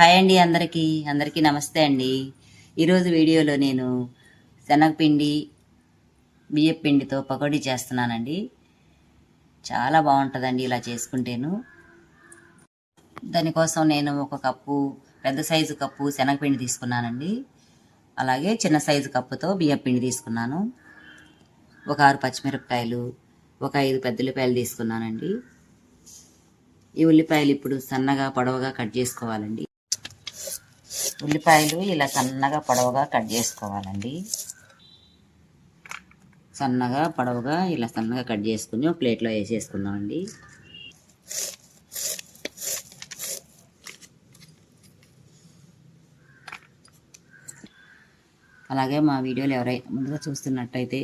Hi అండి అందరికీ. అందరికీ నమస్తే అండి. ఈరోజు వీడియోలో నేను శనగపిండి బియ్యపు పిండితో పకోడీ చేస్తున్నానండి. చాలా బాగుంటుందండి ఇలా చేసుకుంటేను. దానికోసం నేను ఒక కప్పు పెద్ద సైజు కప్పు శనగపిండి తీసుకున్నానండి. అలాగే చిన్న సైజు కప్పుతో బియ్యపు పిండి తీసుకున్నాను. ఒక ఆరు పచ్చిమిరపకాయలు ఒక ఐదు పెద్ద ఉల్లిపాయలు తీసుకున్నానండి. ఈ ఉల్లిపాయలు ఇప్పుడు సన్నగా పొడవుగా కట్ చేసుకోవాలండి. ఉల్లిపాయలు ఇలా సన్నగా పొడవుగా కట్ చేసుకోవాలండి. సన్నగా పొడవుగా ఇలా సన్నగా కట్ చేసుకుని ఒక ప్లేట్లో వేసేసుకుందామండి. అలాగే మా వీడియోలు ఎవరైనా ముందుగా చూస్తున్నట్టయితే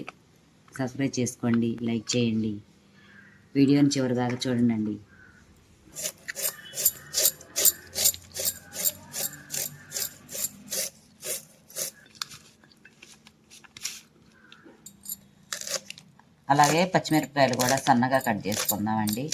సబ్స్క్రైబ్ చేసుకోండి లైక్ చేయండి. వీడియోని చివరి దాకా చూడండి అలాగే పచ్చిమిరపకాయలు కూడా సన్నగా కట్ చేసుకుందామండి.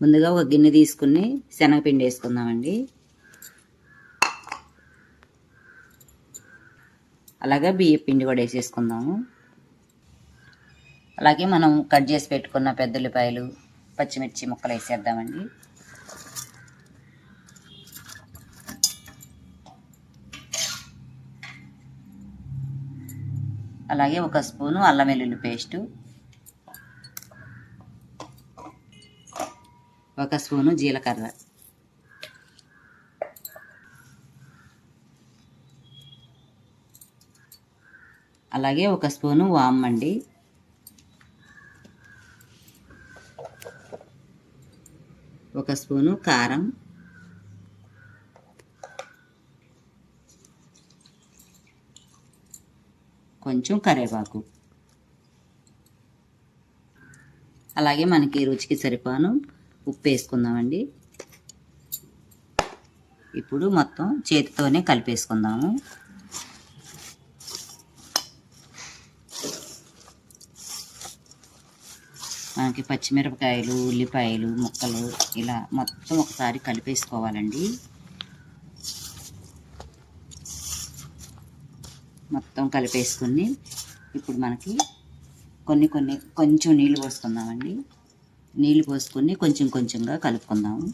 ముందుగా ఒక గిన్నె తీసుకుని శనగపిండి వేసుకుందామండి. అలాగే బియ్య పిండి కూడా వేసేసుకుందాము. అలాగే మనం కట్ చేసి పెట్టుకున్న పెద్దల్లిపాయలు పచ్చిమిర్చి ముక్కలు వేసేద్దామండి. అలాగే ఒక స్పూను అల్లం వెల్లుల్లి పేస్టు. ఒక స్పూను జీలకర్ర. అలాగే ఒక స్పూను వామ్ అండి ఒక స్పూను కారం. కొంచెం కరివేపాకు అలాగే మనకి రుచికి సరిపాను ఉప్పు వేసుకుందామండి. ఇప్పుడు మొత్తం చేతితోనే కలిపేసుకుందాము. మనకి పచ్చిమిరపకాయలు ఉల్లిపాయలు ముక్కలు ఇలా మొత్తం ఒకసారి కలిపేసుకోవాలండి. మొత్తం కలిపేసుకుని ఇప్పుడు మనకి కొన్ని కొన్ని కొంచెం నీళ్ళు పోసుకుందామండి. నీళ్ళు పోసుకొని కొంచెం కొంచెంగా కలుపుకుందాము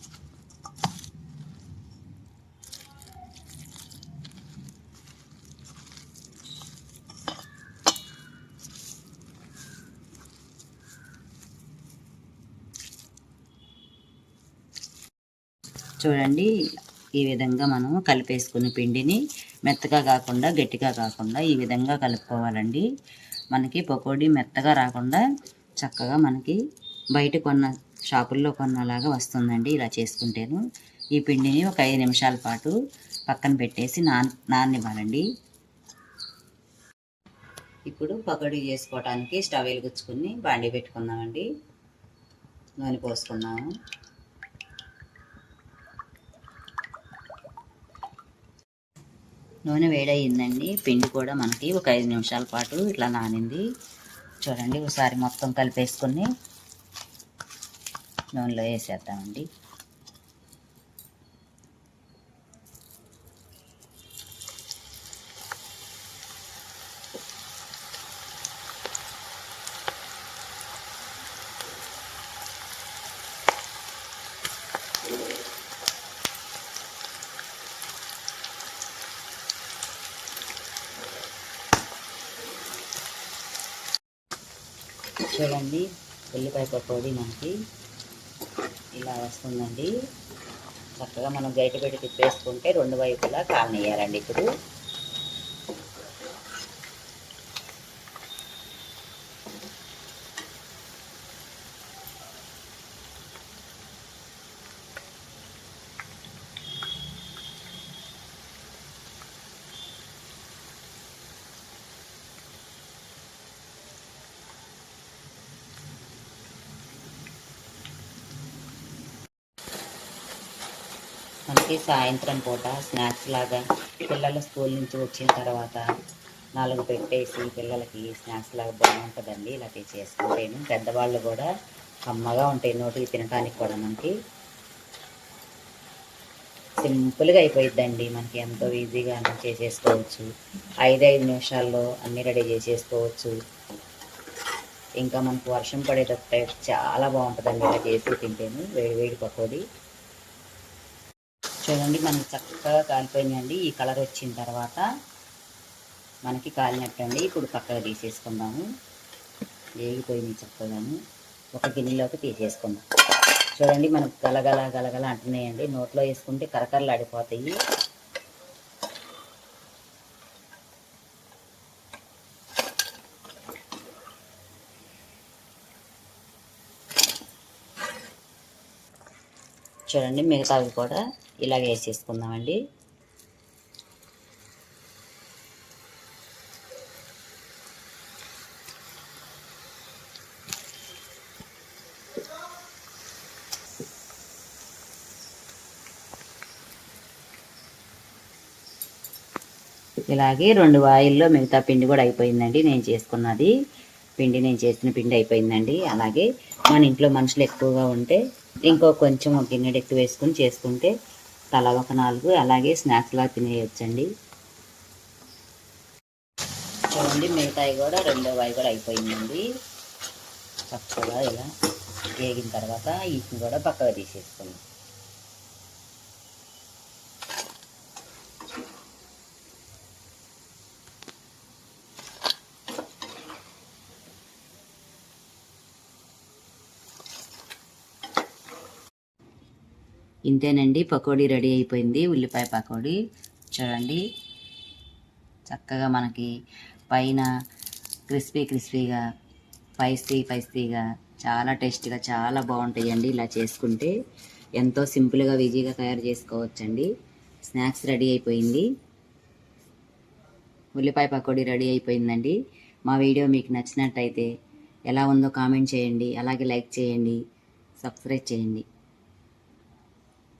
చూడండి ఈ విధంగా మనం కలిపేసుకున్న పిండిని మెత్తగా కాకుండా గట్టిగా కాకుండా ఈ విధంగా కలుపుకోవాలండి. మనకి పకోడీ మెత్తగా రాకుండా చక్కగా మనకి బయట కొన్న షాపుల్లో కొన్నలాగా వస్తుందండి ఇలా చేసుకుంటేను. ఈ పిండిని ఒక ఐదు నిమిషాల పాటు పక్కన పెట్టేసి నాన్ నాననివ్వాలండి ఇప్పుడు పకోడీ చేసుకోవడానికి స్టవ్ వెలుగుచ్చుకుని బాండీ పెట్టుకుందామండి. నూనె పోసుకున్నాము నూనె వేడయిందండి. పిండి కూడా మనకి ఒక ఐదు నిమిషాల పాటు ఇట్లా నానింది. చూడండి ఒకసారి మొత్తం కలిపేసుకొని నూనెలో వేసేద్దామండి. చూడండి ఉల్లిపాయ పకోడీ మనకి ఇలా వస్తుందండి. చక్కగా మనం గరిట పెట్టి తిప్పేసుకుంటే రెండు వైపులా కాలనియాలండి ఇప్పుడు. మనకి సాయంత్రం పూట స్నాక్స్ లాగా పిల్లలు స్కూల్ నుంచి వచ్చిన తర్వాత నాలుగు పెట్టేసి పిల్లలకి స్నాక్స్ లాగా బాగుంటుందండి. ఇలాంటివి చేసుకుంటేను పెద్దవాళ్ళు కూడా కమ్మగా ఉంటాయి నోటికి తినడానికి కూడా మనకి. సింపుల్గా అయిపోయిద్దండి. మనకి ఎంతో ఈజీగా అన్ని చేసేసుకోవచ్చు. ఐదైదు నిమిషాల్లో అన్నీ రెడీ చేసేసుకోవచ్చు. ఇంకా మనకు వర్షం పడేటప్పుడు చాలా బాగుంటుందండి. ఇలా చేసి తింటేను వేడి వేడి పకోడీ. చూడండి మనకి చక్కగా కాలిపోయిందండి ఈ కలర్ వచ్చిన తర్వాత మనకి కాలినట్టండి. ఇప్పుడు పక్కగా తీసేసుకుందాము. వేగిపోయింది చక్కగాను. ఒక గిన్నెలోకి తీసేసుకుందాం. చూడండి మనకు గలగల గలగల అంటున్నాయండి. నోట్లో వేసుకుంటే కరకరలు ఆడిపోతాయి చూడండి మిగతావి కూడా ఇలాగ వేసేసుకుందామండి. ఇలాగే రెండు వాయిల్లో మిగతా పిండి కూడా అయిపోయిందండి నేను చేసుకున్నది. పిండి నేను చేసిన పిండి అయిపోయిందండి. అలాగే మన ఇంట్లో మనుషులు ఎక్కువగా ఉంటే ఇంకో కొంచెం గిన్నెడు ఎక్కువ వేసుకుని చేసుకుంటే తల ఒక నాలుగు అలాగే స్నాక్స్లా తినేయొచ్చండి. చూడండి మిగతాయి కూడా రెండో వాయి కూడా అయిపోయిందండి. చక్కగా ఇలా వేగిన తర్వాత వీటిని కూడా పక్కగా తీసేసుకుందాం. ఇంతేనండి. పకోడీ రెడీ అయిపోయింది. ఉల్లిపాయ పకోడీ. చూడండి. చక్కగా మనకి పైన క్రిస్పీ క్రిస్పీగా స్పైసీ స్పైసీగా చాలా టేస్టీగా చాలా బాగుంటాయండి ఇలా చేసుకుంటే. ఎంతో సింపుల్గా ఈజీగా తయారు చేసుకోవచ్చండి. స్నాక్స్ రెడీ అయిపోయింది. ఉల్లిపాయ పకోడీ రెడీ అయిపోయిందండి. మా వీడియో మీకు నచ్చినట్టయితే ఎలా ఉందో కామెంట్ చేయండి. అలాగే లైక్ చేయండి. సబ్స్క్రైబ్ చేయండి.